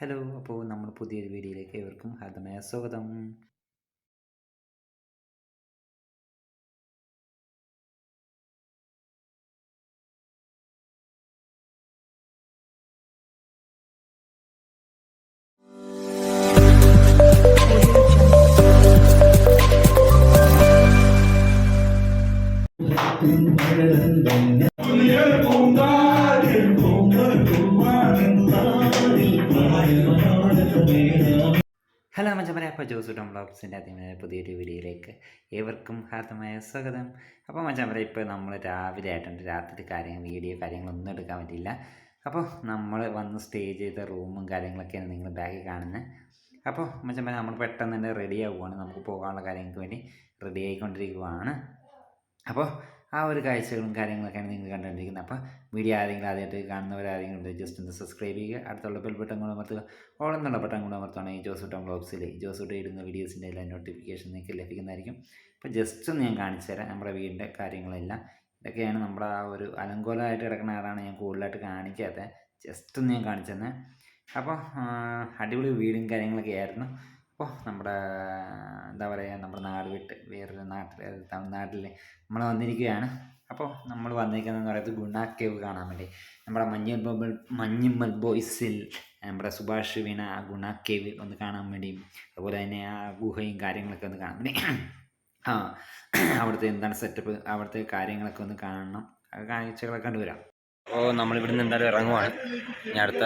Hello അപ്പോൾ നമ്മൾ പുതിയൊരു വീഡിയോയിലേക്ക് ഏവർക്കും ഹാർദമായ സ്വാഗതം. അപ്പോൾ ജോസ് ടോം ബ്ലോഗ്സിന്റെ അതിമായ പുതിയൊരു വീഡിയോയിലേക്ക് ഏവർക്കും ഹാർദമായ സ്വാഗതം. അപ്പോൾ മച്ചമരെ ഇപ്പോൾ നമ്മൾ രാവിലെ ആയിട്ടുണ്ട്. രാത്രി കാര്യങ്ങൾ വീഡിയോ കാര്യങ്ങളൊന്നും എടുക്കാൻ പറ്റില്ല അപ്പോൾ നമ്മൾ വന്ന് സ്റ്റേ ചെയ്ത റൂമും കാര്യങ്ങളൊക്കെയാണ് നിങ്ങൾ ബാക്കിൽ കാണുന്നത്. അപ്പോൾ മച്ചമരെ നമ്മൾ പെട്ടെന്ന് തന്നെ റെഡി ആവുകയാണ് നമുക്ക് പോകാനുള്ള കാര്യങ്ങൾക്ക് വേണ്ടി റെഡി ആയിക്കൊണ്ടിരിക്കുകയാണ് അപ്പോൾ ആ ഒരു കാഴ്ചകളും കാര്യങ്ങളൊക്കെയാണ് നിങ്ങൾ കണ്ടുകൊണ്ടിരിക്കുന്നത്. അപ്പോൾ വീഡിയോ ആരെങ്കിലും ആദ്യമായിട്ട് കാണുന്നവരാരെങ്കിലും ഉണ്ട് ജസ്റ്റ് ഒന്ന് സബ്സ്ക്രൈബ് ചെയ്യുക. അടുത്തുള്ള ബെൽ ബട്ടൺ കൂടെ അമർത്തുക. ഓൾ എന്നുള്ള ബട്ടൺ കൂടെ അമർത്തുകയാണെങ്കിൽ ജോസൂട്ടം ബ്ലോഗ്സിൽ ജോസൂട്ട ഇടുന്ന വീഡിയോസിന്റെ എല്ലാ നോട്ടിഫിക്കേഷൻ നിങ്ങൾക്ക് ലഭിക്കുന്നതായിരിക്കും. അപ്പോൾ ജസ്റ്റ് ഒന്ന് ഞാൻ കാണിച്ചു തരാം നമ്മുടെ വീടിന്റെ കാര്യങ്ങളെല്ലാം. ഇതൊക്കെയാണ് നമ്മുടെ ആ ഒരു അലങ്കോലമായിട്ട് കിടക്കുന്ന ആളാണ് ഞാൻ കൂടുതലായിട്ട് കാണിക്കാത്ത ജസ്റ്റ് ഒന്ന് ഞാൻ കാണിച്ചു തന്നെ. അപ്പോൾ അടിപൊളി വീടും കാര്യങ്ങളൊക്കെ ആയിരുന്നു. അപ്പോൾ നമ്മുടെ എന്താ പറയുക നമ്മുടെ നാട് വിട്ട് വേറൊരു നാട്ടിൽ തമിഴ്നാട്ടിൽ നമ്മൾ വന്നിരിക്കുകയാണ്. അപ്പോൾ നമ്മൾ വന്നിരിക്കുന്നതെന്ന് പറയുന്നത് ഗുണ കേവ് കാണാൻ വേണ്ടി. നമ്മുടെ മഞ്ഞു ബോബിൾ മഞ്ഞുമൽ ബോയ്സിൽ നമ്മുടെ സുഭാഷ് വീണ ആ ഗുണ കേവ് ഒന്ന് കാണാൻ വേണ്ടിയും അതുപോലെ തന്നെ ആ ഗുഹയും കാര്യങ്ങളൊക്കെ ഒന്ന് കാണാൻ വേണ്ടി. ആ അവിടുത്തെ എന്താണ് സെറ്റപ്പ് അവിടുത്തെ കാര്യങ്ങളൊക്കെ ഒന്ന് കാണണം. കാഴ്ചകളൊക്കെ കണ്ടുവരാം. അപ്പോൾ നമ്മളിവിടുന്ന് എന്തായാലും ഇറങ്ങുവാണ്. ഞാൻ അടുത്ത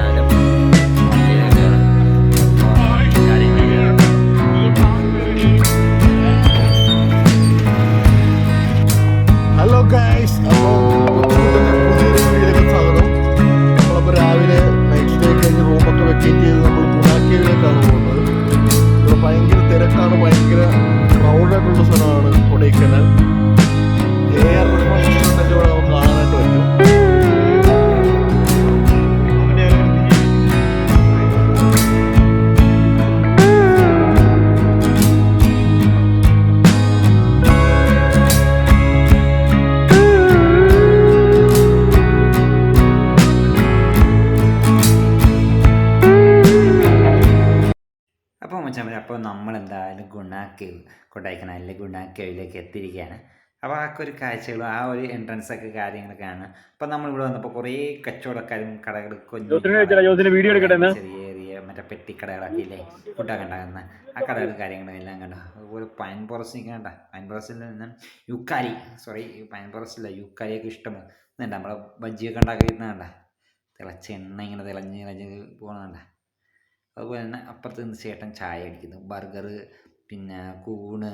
ഹലോ അപ്പോൾ നമ്മൾ എന്തായാലും ഗുണാക്കേവ് കേവ് കൊടൈക്കനാലിലെ ഗുണ എത്തിയിരിക്കുകയാണ്. അപ്പോൾ ആ ഒരു കാഴ്ചകളും ആ ഒരു എൻട്രൻസ് ഒക്കെ കാര്യങ്ങളൊക്കെയാണ് അപ്പോൾ നമ്മളിവിടെ വന്നപ്പോൾ കുറേ കച്ചവടക്കാരും കടകൾ കുഞ്ഞു? ചെറിയ ചെറിയ മറ്റേ പെട്ടിക്കടകളൊക്കെ ഇല്ലേ ഫുഡൊക്കെ ഉണ്ടാകുന്ന ആ കടകൾ കാര്യങ്ങളും എല്ലാം കണ്ടു? അതുപോലെ പൈൻ ഫോറസ്റ്റ് കണ്ട? പൈൻ ഫോറസ്റ്റിൽ നിന്ന് യുക്കാരി സോറി പൈൻ ഫോറസ്റ്റില്ല യുക്കാരിയൊക്കെ ഇഷ്ടം. ഇതുണ്ട് നമ്മളെ ബജ്ജിയൊക്കെ ഉണ്ടാക്കിയിരുന്ന കണ്ട? തിളച്ച എണ്ണ ഇങ്ങനെ തിളഞ്ഞ് തിളഞ്ഞ് പോകുന്നുണ്ട അതുപോലെ തന്നെ അപ്പുറത്ത് നിന്ന് ചേട്ടൻ ചായ അടിക്കുന്നു ബർഗർ പിന്നെ കൂണ്.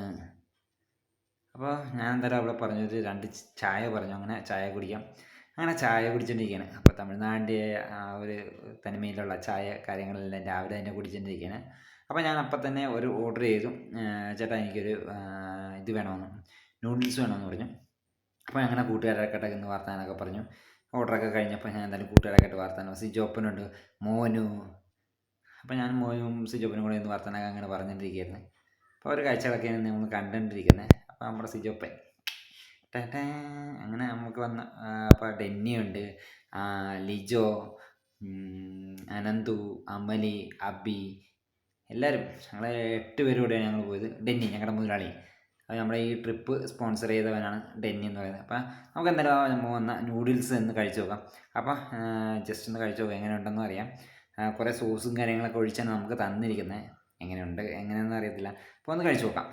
അപ്പോൾ ഞാൻ എന്തായാലും അവിടെ പറഞ്ഞൊരു രണ്ട് ച- ചായ പറഞ്ഞു അങ്ങനെ ചായ കുടിക്കാം. അങ്ങനെ ചായ കുടിച്ചുകൊണ്ടിരിക്കുകയാണ് അപ്പോൾ തമിഴ്നാടിന്റെ ആ ഒരു തനിമയിലുള്ള ചായ കാര്യങ്ങളെല്ലാം രാവിലെ തന്നെ കുടിച്ചുകൊണ്ടിരിക്കുകയാണ് അപ്പോൾ ഞാൻ അപ്പം തന്നെ ഒരു ഓർഡർ ചെയ്തു. ചേട്ടാ എനിക്കൊരു ഇത് വേണമെന്ന് നൂഡിൽസ് വേണമെന്ന് പറഞ്ഞു. അപ്പോൾ അങ്ങനെ കൂട്ടുകാരൊക്കെ ഇന്ന് വർത്താനൊക്കെ പറഞ്ഞു. ഓർഡറൊക്കെ കഴിഞ്ഞപ്പോൾ ഞാൻ എന്തായാലും കൂട്ടുകാരൊക്കെ ആയിട്ട് വർത്താനം സിജോപ്പനുണ്ട് മോനു അപ്പോൾ ഞാൻ മോനും സിജോപ്പനും കൂടെ ഇന്ന് വർത്തനാക അങ്ങനെ പറഞ്ഞുകൊണ്ടിരിക്കുകയായിരുന്നു അപ്പോൾ ഒരു കാഴ്ചകളൊക്കെയാണ് നമ്മൾ കണ്ടുകൊണ്ടിരിക്കുന്നത് അപ്പോൾ നമ്മുടെ സിജോപ്പൻ ടേ അങ്ങനെ നമുക്ക് വന്ന അപ്പോൾ ഡെന്നിയുണ്ട് ലിജോ അനന്തു അമലി അബി എല്ലാവരും ഞങ്ങൾ എട്ട് പേരും കൂടെയാണ് ഞങ്ങൾ പോയത്. ഡെന്നി ഞങ്ങളുടെ മുതലാളി. അത് നമ്മുടെ ഈ ട്രിപ്പ് സ്പോൺസർ ചെയ്തവനാണ് ഡെന്നി എന്ന് പറയുന്നത്. അപ്പോൾ നമുക്ക് എന്തായാലും നമ്മൾ വന്ന നൂഡിൽസ് എന്ന് കഴിച്ചു നോക്കാം. അപ്പോൾ ജസ്റ്റ് ഒന്ന് കഴിച്ചു നോക്കാം എങ്ങനെ ഉണ്ടെന്ന് അറിയാം. കുറേ സോസും കാര്യങ്ങളൊക്കെ ഒഴിച്ചാണ് നമുക്ക് തന്നിരിക്കുന്നത് എങ്ങനെയുണ്ട്? എങ്ങനെയെന്ന് അറിയത്തില്ല. അപ്പോൾ ഒന്ന് കഴിച്ചു നോക്കാം.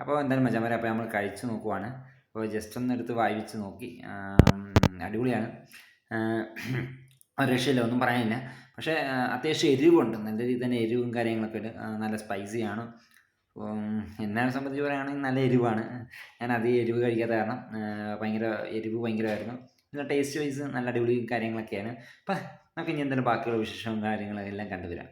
അപ്പോൾ എന്തായാലും മച്ചാൻ അപ്പോൾ നമ്മൾ കഴിച്ചു നോക്കുവാണ്. അപ്പോൾ ജസ്റ്റ് ഒന്ന് എടുത്ത് വായിച്ച് നോക്കി. അടിപൊളിയാണ്. രക്ഷയില്ല ഒന്നും പറയാനില്ല. പക്ഷേ അത്യാവശ്യം എരിവുണ്ട്. നല്ല രീതിയിൽ തന്നെ എരിവും കാര്യങ്ങളൊക്കെ ഉണ്ട് നല്ല സ്പൈസിയാണ് എന്നെ സംബന്ധിച്ച് പറയുകയാണെങ്കിൽ നല്ല എരിവാണ്. ഞാൻ അധികം എരിവ് കഴിക്കാത്ത കാരണം ഭയങ്കര എരിവ് ഭയങ്കരമായിരുന്നു. ടേസ്റ്റ് വൈസ് നല്ല അടിപൊളി കാര്യങ്ങളൊക്കെയാണ്. അപ്പം നമുക്ക് ഇനി എന്തെങ്കിലും ബാക്കിയുള്ള വിശേഷവും കാര്യങ്ങളും എല്ലാം കണ്ടുവരാം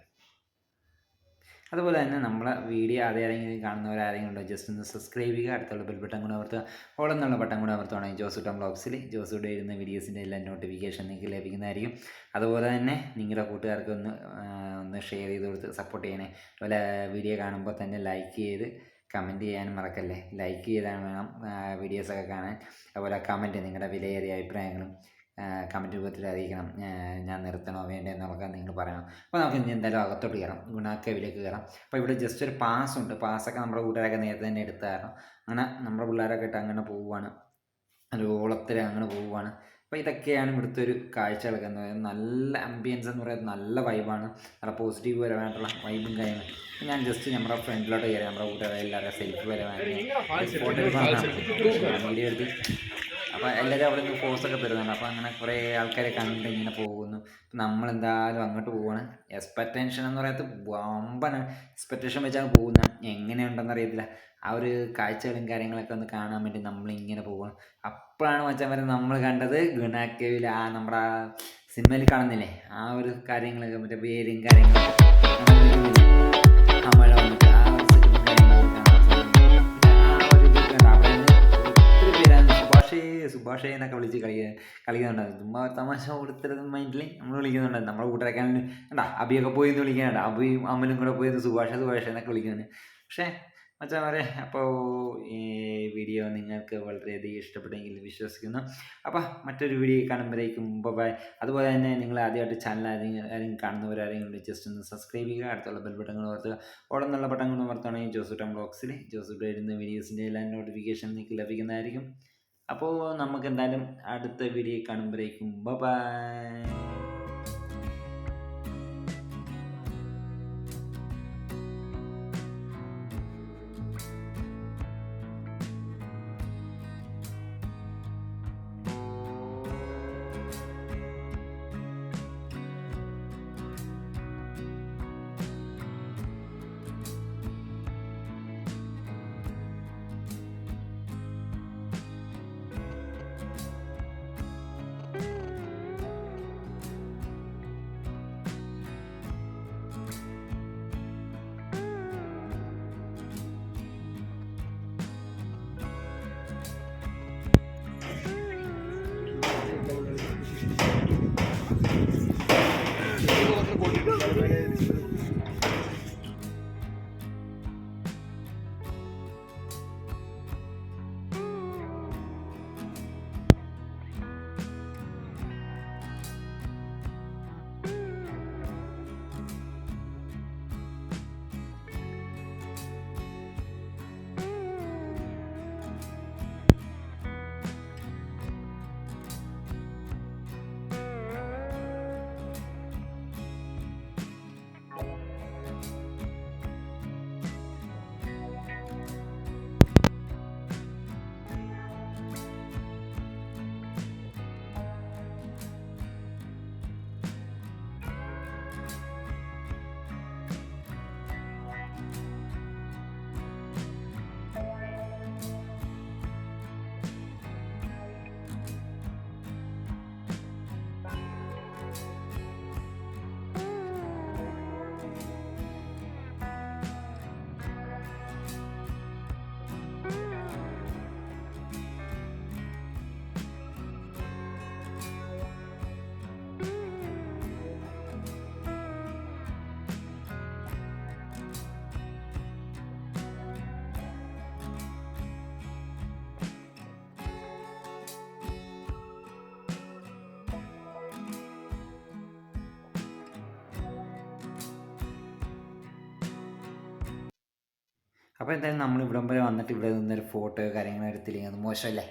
അതുപോലെ തന്നെ നമ്മളെ വീഡിയോ അതേ ആരെങ്കിലും കാണുന്നവരാരെങ്കിലും ഉണ്ടോ ജസ്റ്റ് ഒന്ന് സബ്സ്ക്രൈബ് ചെയ്യുക അടുത്തുള്ള ബെൽ ബട്ടൺ കൂടെ അമർത്തുക. ഓൾ എന്നുള്ള ബട്ടൺ കൂടെ അമർത്തുകയാണെങ്കിൽ ജോസൂട്ടം ബ്ലോഗ്സിൽ ഇവിടെ ഇരുന്ന വീഡിയോസിന്റെ എല്ലാ നോട്ടിഫിക്കേഷൻ നിങ്ങൾക്ക് ലഭിക്കുന്നതായിരിക്കും. അതുപോലെ തന്നെ നിങ്ങളുടെ കൂട്ടുകാർക്ക് ഒന്ന് ഒന്ന് ഷെയർ ചെയ്ത് കൊടുത്ത് സപ്പോർട്ട് ചെയ്യണേ. അതുപോലെ വീഡിയോ കാണുമ്പോൾ തന്നെ ലൈക്ക് ചെയ്ത് കമന്റ് ചെയ്യാനും മറക്കല്ലേ? ലൈക്ക് ചെയ്താൽ വേണം വീഡിയോസൊക്കെ കാണാൻ. അതുപോലെ കമന്റ് നിങ്ങളുടെ വിലയേറിയ അഭിപ്രായങ്ങളും കമന്റ് രൂപത്തിൽ അറിയിക്കണം. ഞാൻ നിർത്തണോ വേണ്ടേ എന്നൊക്കെ നിങ്ങൾ പറയണം. അപ്പോൾ നമുക്ക് ഇനി എന്തായാലും അകത്തോട്ട് കയറാം. ഗുണാക്കേവിലേക്ക് കയറാം. അപ്പോൾ ഇവിടെ ജസ്റ്റ് ഒരു പാസ് ഉണ്ട്. പാസ്സൊക്കെ നമ്മുടെ കൂട്ടുകാരൊക്കെ നേരത്തെ തന്നെ എടുത്ത കാരണം അങ്ങനെ നമ്മുടെ പിള്ളേരൊക്കെ ഇട്ട് അങ്ങനെ പോവുകയാണ് ഒരു ഓളത്തിൽ അങ്ങനെ പോവുകയാണ് അപ്പോൾ ഇതൊക്കെയാണ് ഇവിടുത്തെ ഒരു കാഴ്ചകളൊക്കെ എന്ന് പറയുന്നത്. നല്ല അംബിയൻസ് എന്ന് പറയുന്നത് നല്ല വൈബാണ് നല്ല പോസിറ്റീവ് പരമായിട്ടുള്ള വൈബും കാര്യങ്ങളും. ഞാൻ ജസ്റ്റ് നമ്മുടെ ഫ്രണ്ടിലോട്ട് കയറി. നമ്മുടെ കൂട്ടുകാരെ സെൽഫ് സെൽഫി പരമായിട്ട് ഫോട്ടോ എടുക്കാൻ വീഡിയോ എടുത്ത്. അപ്പോൾ എല്ലാവരും അവിടെ നിന്ന് ഫോഴ്സൊക്കെ തരുന്നുണ്ട് അപ്പോൾ അങ്ങനെ കുറേ ആൾക്കാരെ കണ്ട് ഇങ്ങനെ പോകുന്നു. നമ്മളെന്തായാലും അങ്ങോട്ട് പോവാണ്. എക്സ്പെക്റ്റേഷൻ എന്ന് പറയാത്ത വമ്പൻ എക്സ്പെക്റ്റേഷൻ വെച്ചാണ് പോകുന്നത് എങ്ങനെയുണ്ടെന്ന് അറിയത്തില്ല. ആ ഒരു കാഴ്ചകളും കാര്യങ്ങളൊക്കെ ഒന്ന് കാണാൻ വേണ്ടി നമ്മളിങ്ങനെ പോകണം അപ്പോഴാണ് മച്ചാൻ വരെ നമ്മൾ കണ്ടത് ഗുണാക്കേവിൽ ആ നമ്മുടെ സിനിമയിൽ കാണുന്നില്ലേ? ആ ഒരു കാര്യങ്ങളൊക്കെ മറ്റേ പേരും കാര്യങ്ങളും സുഭാഷേ എന്നൊക്കെ വിളിച്ച് കളി കളിക്കുന്നുണ്ടായിരുന്നു ചുമ്മാ തമാശ കൊടുത്തിരുന്ന മൈൻഡിൽ നമ്മൾ വിളിക്കുന്നുണ്ടായിരുന്നു നമ്മുടെ കൂട്ടരൊക്കെ കണ്ടാ അബിയൊക്കെ പോയി എന്ന് വിളിക്കാനുണ്ട് അബിയും അമ്മനും കൂടെ പോയി സുഭാഷ സുഭാഷ എന്നൊക്കെ വിളിക്കുന്നുണ്ട്. പക്ഷേ പറയാം അപ്പോൾ ഈ വീഡിയോ നിങ്ങൾക്ക് വളരെയധികം ഇഷ്ടപ്പെട്ടെങ്കിൽ വിശ്വസിക്കുന്നു. അപ്പോൾ മറ്റൊരു വീഡിയോ കാണുമ്പോഴേക്കും ബൈ അതുപോലെ തന്നെ നിങ്ങൾ ആദ്യമായിട്ട് ചാനൽ ആരെങ്കിലും കാണുന്നവരാരെങ്കിലും ജസ്റ്റ് ഒന്ന് സബ്സ്ക്രൈബ് ചെയ്യുക. അടുത്തുള്ള ബെൽ ബട്ടങ്ങൾ ഓർത്തുക ഓടുന്നുള്ള കൊണ്ട് ഓർത്തുകയാണെങ്കിൽ ജോസു ടം ബോക്സിൽ ജോസു ഇടുന്ന വീഡിയോസിന്റെ എല്ലാ നോട്ടിഫിക്കേഷൻ നിങ്ങൾക്ക് ലഭിക്കുന്നതായിരിക്കും. അപ്പോൾ നമുക്ക് എന്തായാലും അടുത്ത വീഡിയോ കാണുമ്പോഴേക്കും. ബൈ അപ്പോൾ എന്തായാലും നമ്മൾ ഇവിടം വരെ വന്നിട്ട് ഇവിടെ നിന്നൊരു ഫോട്ടോ കാര്യങ്ങൾ എടുത്തില്ലെങ്കിൽ അത് മോശമല്ലേ?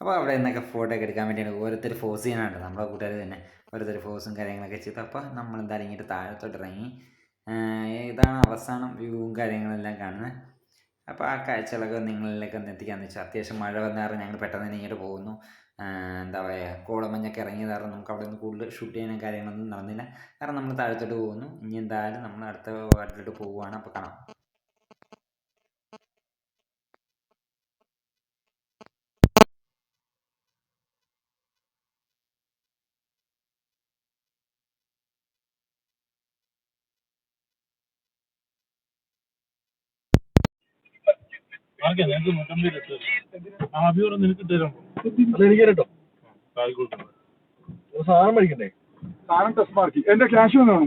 അപ്പോൾ അവിടെ നിന്നൊക്കെ ഫോട്ടോ ഒക്കെ എടുക്കാൻ വേണ്ടിയാണ് ഓരോരുത്തർ ഫോഴ്സ് ചെയ്യാനുണ്ട് നമ്മുടെ കൂട്ടുകാർ തന്നെ. ഓരോരുത്തർ ഫോഴ്സും കാര്യങ്ങളൊക്കെ ചെയ്ത്. അപ്പോൾ നമ്മൾ എന്തായാലും ഇങ്ങോട്ട് താഴത്തോട്ട് ഇറങ്ങി. ഇതാണ് അവസാനം വ്യൂവും കാര്യങ്ങളെല്ലാം കാണുന്നത് അപ്പോൾ ആ കാഴ്ചകളൊക്കെ നിങ്ങളിലേക്ക് ഒന്ന് എത്തിക്കാന്ന് വെച്ചാൽ അത്യാവശ്യം മഴ വന്ന കാരണം ഞങ്ങൾ പെട്ടെന്ന് തന്നെ ഇങ്ങോട്ട് പോകുന്നു. എന്താ പറയുക കോളമഞ്ഞൊക്കെ ഇറങ്ങിയത് കാരണം നമുക്ക് അവിടെ നിന്ന് കൂടുതൽ ഷൂട്ട് ചെയ്യാനും കാര്യങ്ങളൊന്നും നടന്നില്ല. കാരണം നമ്മൾ താഴത്തോട്ട് പോകുന്നു. ഇനി എന്തായാലും നമ്മൾ അടുത്ത വാട്ടിലോട്ട് പോവുകയാണ് അപ്പോൾ കാണാം. ആർക്കാ നിനക്ക് നൂറ്റമ്പത് ലക്ഷം ആ അഭിയോറ് നിനക്ക് തരാം എനിക്ക് കേട്ടോ സാധനം മേടിക്കണ്ടേ? സാധനം ടെസ്റ്റ് മാർക്ക് എന്റെ ക്യാഷ് വേണം